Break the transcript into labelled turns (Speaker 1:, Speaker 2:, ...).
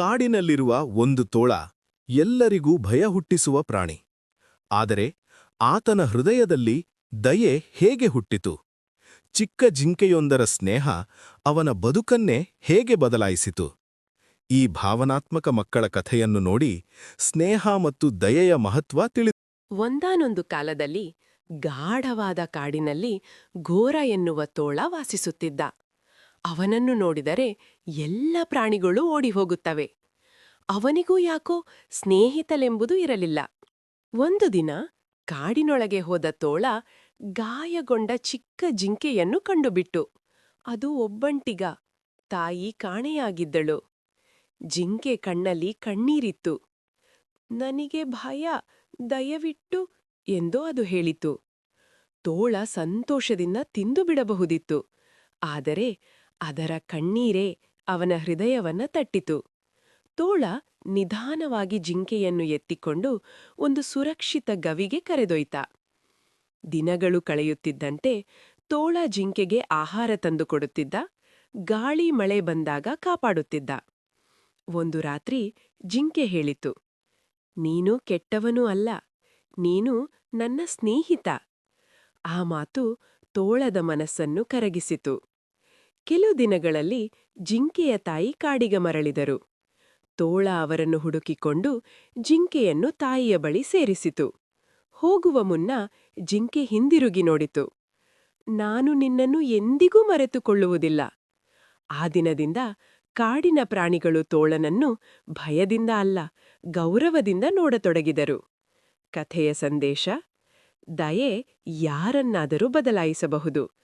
Speaker 1: ಕಾಡಿನಲ್ಲಿರುವ ಒಂದು ತೋಳ ಎಲ್ಲರಿಗೂ ಭಯ ಹುಟ್ಟಿಸುವ ಪ್ರಾಣಿ. ಆದರೆ ಆತನ ಹೃದಯದಲ್ಲಿ ದಯೆ ಹೇಗೆ ಹುಟ್ಟಿತು? ಚಿಕ್ಕ ಜಿಂಕೆಯೊಂದರ ಸ್ನೇಹ ಅವನ ಬದುಕನ್ನೇ ಹೇಗೆ ಬದಲಾಯಿಸಿತು? ಈ ಭಾವನಾತ್ಮಕ ಮಕ್ಕಳ ಕಥೆಯನ್ನು ನೋಡಿ ಸ್ನೇಹ ಮತ್ತು ದಯೆಯ ಮಹತ್ವ ತಿಳಿ
Speaker 2: ಒಂದಾನೊಂದು ಕಾಲದಲ್ಲಿ ಗಾಢವಾದ ಕಾಡಿನಲ್ಲಿ ಘೋರ ಎನ್ನುವ ತೋಳ ವಾಸಿಸುತ್ತಿದ್ದ. ಅವನನ್ನು ನೋಡಿದರೆ ಎಲ್ಲ ಪ್ರಾಣಿಗಳು ಓಡಿಹೋಗುತ್ತವೆ. ಅವನಿಗೂ ಯಾಕೋ ಸ್ನೇಹಿತಲೆಂಬುದು ಇರಲಿಲ್ಲ. ಒಂದು ದಿನ ಕಾಡಿನೊಳಗೆ ಹೋದ ತೋಳ ಗಾಯಗೊಂಡ ಚಿಕ್ಕ ಜಿಂಕೆಯನ್ನು ಕಂಡುಬಿಟ್ಟು, ಅದು ಒಬ್ಬಂಟಿಗ, ತಾಯಿ ಕಾಣೆಯಾಗಿದ್ದಳು. ಜಿಂಕೆ ಕಣ್ಣಲ್ಲಿ ಕಣ್ಣೀರಿತ್ತು. ನನಗೆ ಭಯ, ದಯವಿಟ್ಟು ಎಂದು ಅದು ಹೇಳಿತು. ತೋಳ ಸಂತೋಷದಿಂದ ತಿಂದು ಬಿಡಬಹುದಿತ್ತು. ಆದರೆ ಅದರ ಕಣ್ಣೀರೇ ಅವನ ಹೃದಯವನ್ನ ತಟ್ಟಿತು. ತೋಳ ನಿಧಾನವಾಗಿ ಜಿಂಕೆಯನ್ನು ಎತ್ತಿಕೊಂಡು ಒಂದು ಸುರಕ್ಷಿತ ಗವಿಗೆ ಕರೆದೊಯ್ತ. ದಿನಗಳು ಕಳೆಯುತ್ತಿದ್ದಂತೆ ತೋಳ ಜಿಂಕೆಗೆ ಆಹಾರ ತಂದುಕೊಡುತ್ತಿದ್ದ ಗಾಳಿ ಮಳೆ ಬಂದಾಗ ಕಾಪಾಡುತ್ತಿದ್ದ. ಒಂದು ರಾತ್ರಿ ಜಿಂಕೆ ಹೇಳಿತು, ನೀನು ಕೆಟ್ಟವನೂ ಅಲ್ಲ, ನೀನು ನನ್ನ ಸ್ನೇಹಿತ. ಆ ಮಾತು ತೋಳದ ಮನಸ್ಸನ್ನು ಕರಗಿಸಿತು. ಕೆಲವು ದಿನಗಳಲ್ಲಿ ಜಿಂಕೆಯ ತಾಯಿ ಕಾಡಿಗೆ ಮರಳಿದರು. ತೋಳ ಅವರನ್ನು ಹುಡುಕಿಕೊಂಡು ಜಿಂಕೆಯನ್ನು ತಾಯಿಯ ಬಳಿ ಸೇರಿಸಿತು. ಹೋಗುವ ಮುನ್ನ ಜಿಂಕೆ ಹಿಂದಿರುಗಿ ನೋಡಿತು. ನಾನು ನಿನ್ನನ್ನು ಎಂದಿಗೂ ಮರೆತುಕೊಳ್ಳುವುದಿಲ್ಲ. ಆ ದಿನದಿಂದ ಕಾಡಿನ ಪ್ರಾಣಿಗಳು ತೋಳನನ್ನು ಭಯದಿಂದ ಅಲ್ಲ, ಗೌರವದಿಂದ ನೋಡತೊಡಗಿದರು. ಕಥೆಯ ಸಂದೇಶ, ದಯೆ ಯಾರನ್ನಾದರೂ ಬದಲಾಯಿಸಬಹುದು.